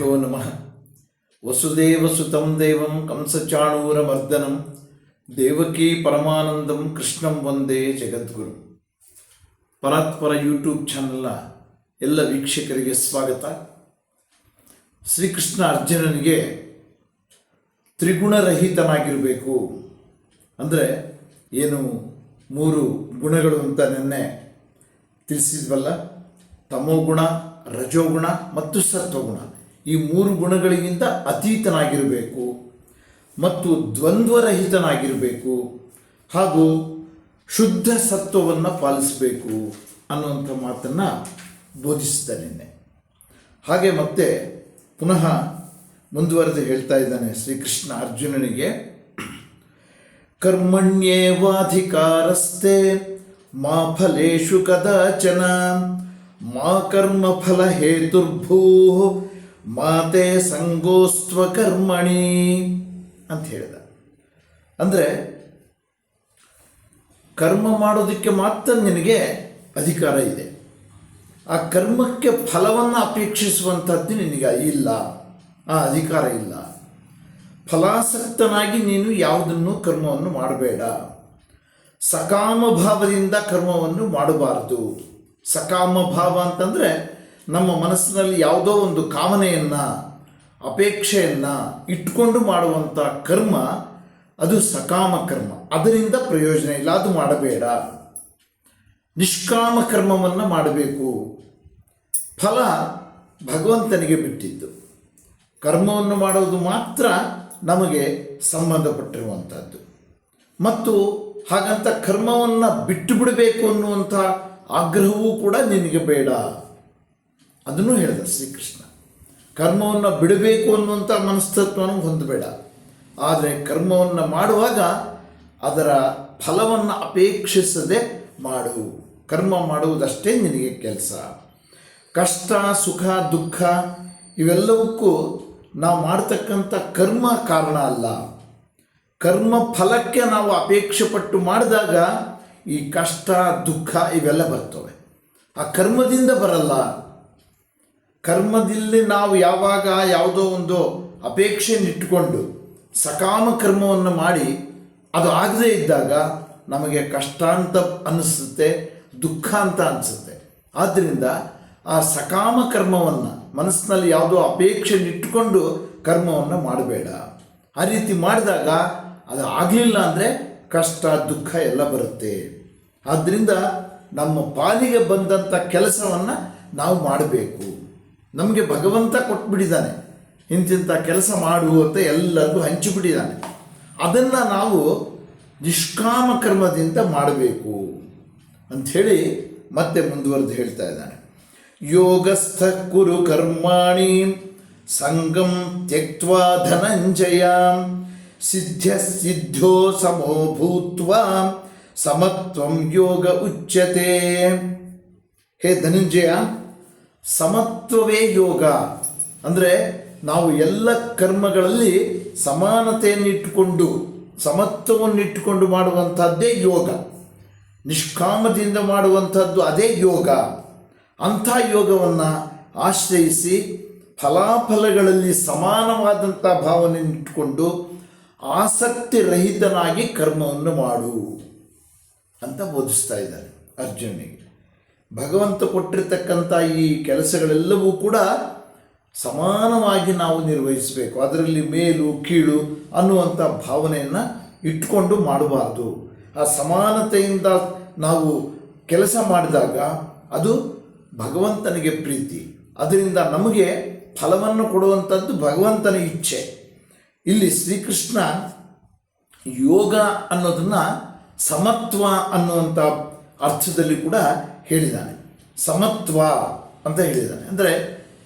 ಗುರುಭ್ಯೋ ನಮಃ. ವಸುದೇವಸುತಂ ದೇವಂ ಕಂಸಚಾಣೂರಮರ್ದನಂ ದೇವಕಿ ಪರಮಾನಂದಂ ಕೃಷ್ಣಂ ವಂದೇ ಜಗದ್ಗುರು. ಪರಾತ್ಪರ ಯೂಟ್ಯೂಬ್ ಚಾನಲ್ನ ಎಲ್ಲ ವೀಕ್ಷಕರಿಗೆ ಸ್ವಾಗತ. ಶ್ರೀಕೃಷ್ಣ ಅರ್ಜುನನಿಗೆ ತ್ರಿಗುಣರಹಿತನಾಗಿರಬೇಕು. ಅಂದರೆ ಏನು ಮೂರು ಗುಣಗಳು ಅಂತ ನಿನ್ನೆ ತಿಳಿಸಿದ್ವಲ್ಲ? ತಮೋಗುಣ, ರಜೋಗುಣ ಮತ್ತು ಸತ್ವಗುಣ. ಈ ಮೂರು ಗುಣಗಳಿಗಿಂತ ಅತೀತನಾಗಿರಬೇಕು ಮತ್ತು ದ್ವಂದ್ವರಹಿತನಾಗಿರಬೇಕು ಹಾಗೂ ಶುದ್ಧ ಸತ್ವವನ್ನು ಪಾಲಿಸಬೇಕು ಅನ್ನುವಂಥ ಮಾತನ್ನು ಬೋಧಿಸಿದ ನಿನ್ನೆ. ಹಾಗೆ ಮತ್ತೆ ಪುನಃ ಮುಂದುವರೆದು ಹೇಳ್ತಾ ಇದ್ದಾನೆ ಶ್ರೀಕೃಷ್ಣ ಅರ್ಜುನನಿಗೆ. ಕರ್ಮಣ್ಯೇವಾಧಿಕಾರಸ್ತೆ ಮಾ ಫಲೇಶು ಕದಾಚನ ಮಾ ಕರ್ಮ ಫಲ ಹೇತುರ್ಭೂ ಮಾತೆ ಸಂಗೋಸ್ತ್ವ ಕರ್ಮಣಿ ಅಂತ ಹೇಳಿದ. ಅಂದರೆ ಕರ್ಮ ಮಾಡೋದಕ್ಕೆ ಮಾತ್ರ ನಿನಗೆ ಅಧಿಕಾರ ಇದೆ. ಆ ಕರ್ಮಕ್ಕೆ ಫಲವನ್ನು ಅಪೇಕ್ಷಿಸುವಂಥದ್ದು ನಿನಗೆ ಇಲ್ಲ. ಆ ಅಧಿಕಾರ ಇಲ್ಲ. ಫಲಾಸಕ್ತನಾಗಿ ನೀನು ಯಾವುದನ್ನು ಕರ್ಮವನ್ನು ಮಾಡಬೇಡ. ಸಕಾಮ ಭಾವದಿಂದ ಕರ್ಮವನ್ನು ಮಾಡಬಾರದು. ಸಕಾಮ ಭಾವ ಅಂತಂದರೆ ನಮ್ಮ ಮನಸ್ಸಿನಲ್ಲಿ ಯಾವುದೋ ಒಂದು ಕಾಮನೆಯನ್ನು, ಅಪೇಕ್ಷೆಯನ್ನು ಇಟ್ಕೊಂಡು ಮಾಡುವಂಥ ಕರ್ಮ, ಅದು ಸಕಾಮ ಕರ್ಮ. ಅದರಿಂದ ಪ್ರಯೋಜನ ಇಲ್ಲ, ಅದು ಮಾಡಬೇಡ. ನಿಷ್ಕಾಮ ಕರ್ಮವನ್ನು ಮಾಡಬೇಕು. ಫಲ ಭಗವಂತನಿಗೆ ಬಿಟ್ಟಿದ್ದು. ಕರ್ಮವನ್ನು ಮಾಡುವುದು ಮಾತ್ರ ನಮಗೆ ಸಂಬಂಧಪಟ್ಟಿರುವಂಥದ್ದು ಮತ್ತು ಹಾಗಂತ ಕರ್ಮವನ್ನು ಬಿಟ್ಟು ಬಿಡಬೇಕು ಅನ್ನುವಂಥ ಆಗ್ರಹವೂ ಕೂಡ ನಿನಗೆ ಬೇಡ. ಅದನ್ನು ಹೇಳಿದ ಶ್ರೀಕೃಷ್ಣ. ಕರ್ಮವನ್ನು ಬಿಡಬೇಕು ಅನ್ನುವಂಥ ಮನಸ್ತತ್ವವನ್ನು ಹೊಂದಬೇಡ. ಆದರೆ ಕರ್ಮವನ್ನು ಮಾಡುವಾಗ ಅದರ ಫಲವನ್ನು ಅಪೇಕ್ಷಿಸದೆ ಮಾಡು. ಕರ್ಮ ಮಾಡುವುದಷ್ಟೇ ನಿನಗೆ ಕೆಲಸ. ಕಷ್ಟ, ಸುಖ, ದುಃಖ ಇವೆಲ್ಲವಕ್ಕೂ ನಾವು ಮಾಡ್ತಕ್ಕಂಥ ಕರ್ಮ ಕಾರಣ ಅಲ್ಲ. ಕರ್ಮ ಫಲಕ್ಕೆ ನಾವು ಅಪೇಕ್ಷೆ ಪಟ್ಟು ಮಾಡಿದಾಗ ಈ ಕಷ್ಟ, ದುಃಖ ಇವೆಲ್ಲ ಬರ್ತವೆ. ಆ ಕರ್ಮದಿಂದ ಬರಲ್ಲ. ಕರ್ಮದಲ್ಲಿ ನಾವು ಯಾವಾಗ ಯಾವುದೋ ಒಂದು ಅಪೇಕ್ಷೆಯನ್ನಿಟ್ಟುಕೊಂಡು ಸಕಾಮ ಕರ್ಮವನ್ನು ಮಾಡಿ ಅದು ಆಗದೇ ಇದ್ದಾಗ ನಮಗೆ ಕಷ್ಟ ಅಂತ ಅನಿಸುತ್ತೆ ದುಃಖ ಅಂತ ಅನಿಸುತ್ತೆ ಆದ್ದರಿಂದ ಆ ಸಕಾಮ ಕರ್ಮವನ್ನು, ಮನಸ್ಸಿನಲ್ಲಿ ಯಾವುದೋ ಅಪೇಕ್ಷೆಯನ್ನಿಟ್ಟುಕೊಂಡು ಕರ್ಮವನ್ನು ಮಾಡಬೇಡ. ಆ ರೀತಿ ಮಾಡಿದಾಗ ಅದು ಆಗಲಿಲ್ಲ ಅಂದರೆ ಕಷ್ಟ, ದುಃಖ ಎಲ್ಲ ಬರುತ್ತೆ. ಆದ್ದರಿಂದ ನಮ್ಮ ಪಾಲಿಗೆ ಬಂದಂಥ ಕೆಲಸವನ್ನು ನಾವು ಮಾಡಬೇಕು. ನಮಗೆ ಭಗವಂತ ಕೊಟ್ಬಿಟ್ಟಿದ್ದಾನೆ. ಇಂತಿಂಥ ಕೆಲಸ ಮಾಡು ಅಂತ ಎಲ್ಲರಿಗೂ ಹಂಚಿಬಿಟ್ಟಿದ್ದಾನೆ. ಅದನ್ನು ನಾವು ನಿಷ್ಕಾಮ ಕರ್ಮದಿಂದ ಮಾಡಬೇಕು ಅಂಥೇಳಿ ಮತ್ತೆ ಮುಂದುವರೆದು ಹೇಳ್ತಾ ಇದ್ದಾನೆ. ಯೋಗಸ್ಥ ಕುರು ಕರ್ಮಾಣಿ ಸಂಗಂ ತ್ಯಕ್ವಾ ಧನಂಜಯ ಸಿದ್ಧ ಸಿದ್ಧೋ ಸಮೋ ಭೂತ್ವ ಸಮತ್ವಂ ಯೋಗ ಉಚ್ಯತೆ. ಹೇ ಧನಂಜಯ ಸಮತ್ವವೇ ಯೋಗ. ಅಂದರೆ ನಾವು ಎಲ್ಲ ಕರ್ಮಗಳಲ್ಲಿ ಸಮಾನತೆಯನ್ನು ಇಟ್ಟುಕೊಂಡು, ಸಮತ್ವವನ್ನು ಇಟ್ಟುಕೊಂಡು ಮಾಡುವಂಥದ್ದೇ ಯೋಗ. ನಿಷ್ಕಾಮದಿಂದ ಮಾಡುವಂಥದ್ದು ಅದೇ ಯೋಗ. ಅಂಥ ಯೋಗವನ್ನು ಆಶ್ರಯಿಸಿ ಫಲಾಫಲಗಳಲ್ಲಿ ಸಮಾನವಾದಂಥ ಭಾವನೆಯನ್ನು ಇಟ್ಟುಕೊಂಡು ಆಸಕ್ತಿ ರಹಿತನಾಗಿ ಕರ್ಮವನ್ನು ಮಾಡು ಅಂತ ಬೋಧಿಸ್ತಾ ಇದ್ದಾರೆ ಅರ್ಜುನಿಗೆ. ಭಗವಂತ ಕೊಟ್ಟಿರ್ತಕ್ಕಂಥ ಈ ಕೆಲಸಗಳೆಲ್ಲವೂ ಕೂಡ ಸಮಾನವಾಗಿ ನಾವು ನಿರ್ವಹಿಸಬೇಕು. ಅದರಲ್ಲಿ ಮೇಲು, ಕೀಳು ಅನ್ನುವಂಥ ಭಾವನೆಯನ್ನು ಇಟ್ಕೊಂಡು ಮಾಡಬಾರ್ದು. ಆ ಸಮಾನತೆಯಿಂದ ನಾವು ಕೆಲಸ ಮಾಡಿದಾಗ ಅದು ಭಗವಂತನಿಗೆ ಪ್ರೀತಿ. ಅದರಿಂದ ನಮಗೆ ಫಲವನ್ನು ಕೊಡುವಂಥದ್ದು ಭಗವಂತನ ಇಚ್ಛೆ. ಇಲ್ಲಿ ಶ್ರೀಕೃಷ್ಣ ಯೋಗ ಅನ್ನೋದನ್ನು ಸಮತ್ವ ಅನ್ನುವಂಥ ಅರ್ಥದಲ್ಲಿ ಕೂಡ ಹೇಳಿದ್ದಾನೆ. ಸಮತ್ವ ಅಂತ ಹೇಳಿದ್ದಾನೆ. ಅಂದರೆ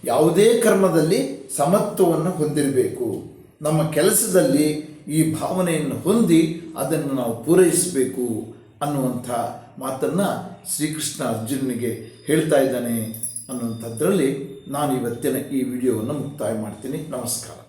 ಯಾವುದೇ ಕರ್ಮದಲ್ಲಿ ಸಮತ್ವವನ್ನು ಹೊಂದಿರಬೇಕು. ನಮ್ಮ ಕೆಲಸದಲ್ಲಿ ಈ ಭಾವನೆಯನ್ನು ಹೊಂದಿ ಅದನ್ನು ನಾವು ಪೂರೈಸಬೇಕು ಅನ್ನುವಂಥ ಮಾತನ್ನು ಶ್ರೀಕೃಷ್ಣ ಅರ್ಜುನನಿಗೆ ಹೇಳ್ತಾ ಇದ್ದಾನೆ ಅನ್ನುವಂಥದ್ರಲ್ಲಿ ನಾನು ಇವತ್ತಿನ ಈ ವಿಡಿಯೋವನ್ನು ಮುಕ್ತಾಯ ಮಾಡ್ತೀನಿ. ನಮಸ್ಕಾರ.